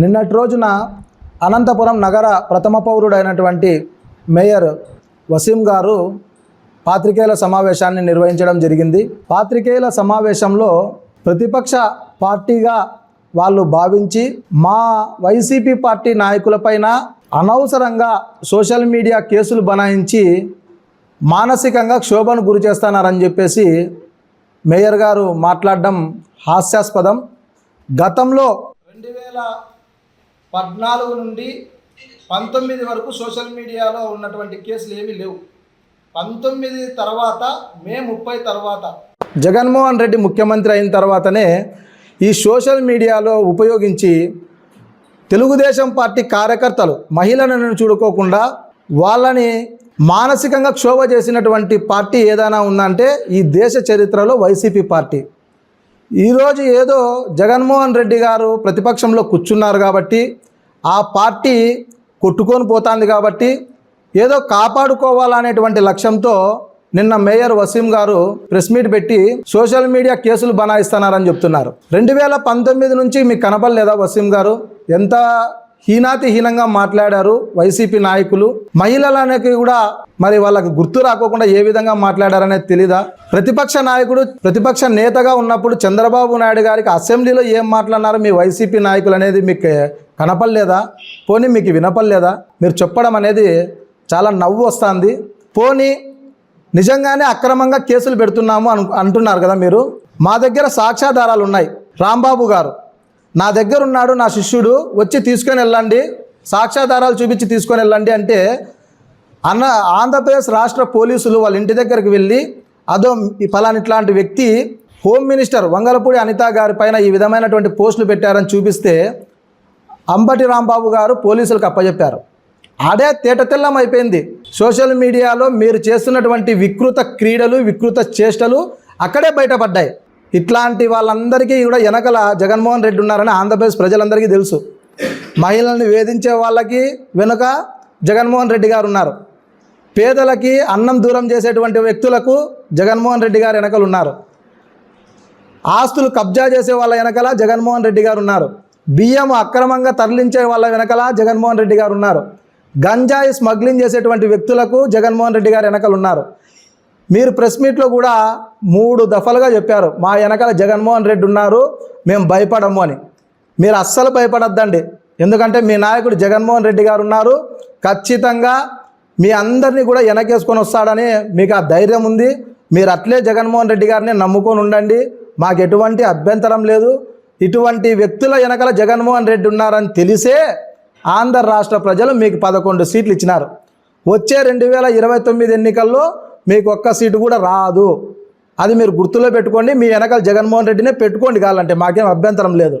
నిన్నటి రోజున అనంతపురం నగర ప్రథమ పౌరుడైనటువంటి మేయర్ వసీం గారు పాత్రికేయుల సమావేశాన్ని నిర్వహించడం జరిగింది. పాత్రికేయుల సమావేశంలో ప్రతిపక్ష పార్టీగా వాళ్ళు భావించి మా వైసీపీ పార్టీ నాయకులపైన అనవసరంగా సోషల్ మీడియా కేసులు బనాయించి మానసికంగా క్షోభను గురి చేస్తున్నారని చెప్పేసి మేయర్ గారు మాట్లాడడం హాస్యాస్పదం. గతంలో రెండు వేల పద్నాలుగు నుండి పంతొమ్మిది వరకు సోషల్ మీడియాలో ఉన్నటువంటి కేసులు ఏమీ లేవు. పంతొమ్మిది తర్వాత మే ముప్పై తర్వాత. జగన్మోహన్ రెడ్డి ముఖ్యమంత్రి అయిన తర్వాతనే ఈ సోషల్ మీడియాలో ఉపయోగించి తెలుగుదేశం పార్టీ కార్యకర్తలు మహిళలను చూడుకోకుండా వాళ్ళని మానసికంగా క్షోభ చేసినటువంటి పార్టీ ఏదైనా ఉందంటే ఈ దేశ చరిత్రలో వైసీపీ పార్టీ. ఈరోజు ఏదో జగన్మోహన్ రెడ్డి గారు ప్రతిపక్షంలో కూర్చున్నారు కాబట్టి ఆ పార్టీ కొట్టుకొని పోతుంది కాబట్టి ఏదో కాపాడుకోవాలనేటువంటి లక్ష్యంతో నిన్న మేయర్ వసీం గారు ప్రెస్ మీట్ పెట్టి సోషల్ మీడియా కేసులు బనాయిస్తున్నారని చెప్తున్నారు. రెండు వేల పంతొమ్మిది నుంచి మీకు కనపడలేదా వసీం గారు? ఎంత హీనాతి హీనంగా మాట్లాడారు వైసీపీ నాయకులు. మహిళలకి కూడా మరి వాళ్ళకి గుర్తు రాకోకుండా ఏ విధంగా మాట్లాడారనేది తెలీదా? ప్రతిపక్ష నాయకుడు ప్రతిపక్ష నేతగా ఉన్నప్పుడు చంద్రబాబు నాయుడు గారికి అసెంబ్లీలో ఏం మాట్లాడినారు మీ వైసీపీ నాయకులు అనేది మీకు కనపడలేదా? పోనీ మీకు వినపడలేదా? మీరు చెప్పడం అనేది చాలా నవ్వు వస్తుంది. పోనీ నిజంగానే అక్రమంగా కేసులు పెడుతున్నాము అను అంటున్నారు కదా మీరు? మా దగ్గర సాక్ష్యాధారాలు ఉన్నాయి. రాంబాబు గారు నా దగ్గర ఉన్నాడు నా శిష్యుడు వచ్చి తీసుకొని వెళ్ళండి. సాక్ష్యాధారాలు చూపించి తీసుకొని వెళ్ళండి అంటే అన్న ఆంధ్రప్రదేశ్ రాష్ట్ర పోలీసులు వాళ్ళ ఇంటి దగ్గరికి వెళ్ళి అదో ఈ ఫలాని ఇట్లాంటి వ్యక్తి హోమ్ మినిస్టర్ వంగలపూడి అనిత గారి పైన ఈ విధమైనటువంటి పోస్టులు పెట్టారని చూపిస్తే అంబటి రాంబాబు గారు పోలీసులకు అప్పచెప్పారు అదే తేటతెల్లం అయిపోయింది. సోషల్ మీడియాలో మీరు చేస్తున్నటువంటి వికృత క్రీడలు వికృత చేష్టలు అక్కడే బయటపడ్డాయి. ఇట్లాంటి వాళ్ళందరికీ కూడా వెనకల జగన్మోహన్ రెడ్డి ఉన్నారని ఆంధ్రప్రదేశ్ ప్రజలందరికీ తెలుసు. మహిళల్ని వేధించే వాళ్ళకి వెనుక జగన్మోహన్ రెడ్డి గారు ఉన్నారు. పేదలకి అన్నం దూరం చేసేటువంటి వ్యక్తులకు జగన్మోహన్ రెడ్డి గారు వెనకలు ఉన్నారు. ఆస్తులు కబ్జా చేసే వాళ్ళ వెనకల జగన్మోహన్ రెడ్డి గారు ఉన్నారు. బియ్యం అక్రమంగా తరలించే వాళ్ళ వెనకల జగన్మోహన్ రెడ్డి గారు ఉన్నారు. గంజాయి స్మగ్లింగ్ చేసేటువంటి వ్యక్తులకు జగన్మోహన్ రెడ్డి గారు వెనకలు ఉన్నారు. మీరు ప్రెస్ మీట్లో కూడా మూడు దఫలుగా చెప్పారు. మా వెనకాల జగన్మోహన్ రెడ్డి ఉన్నారు మేము భయపడము అని. మీరు అస్సలు భయపడద్దండి. ఎందుకంటే మీ నాయకుడు జగన్మోహన్ రెడ్డి గారు ఉన్నారు. ఖచ్చితంగా మీ అందరినీ కూడా వెనకేసుకొని వస్తాడని మీకు ఆ ధైర్యం ఉంది. మీరు అట్లే జగన్మోహన్ రెడ్డి గారిని నమ్ముకొని ఉండండి. మాకు ఎటువంటి అభ్యంతరం లేదు. ఇటువంటి వ్యక్తుల వెనకాల జగన్మోహన్ రెడ్డి ఉన్నారని తెలిసే ఆంధ్ర రాష్ట్ర ప్రజలు మీకు పదకొండు సీట్లు ఇచ్చినారు. వచ్చే రెండు వేల ఇరవై తొమ్మిది ఎన్నికల్లో మీకు ఒక్క సీటు కూడా రాదు. అది మీరు గుర్తులో పెట్టుకోండి మీ వెనకాల జగన్మోహన్ రెడ్డినే పెట్టుకోండి కావాలంటే మాకేం అభ్యంతరం లేదు.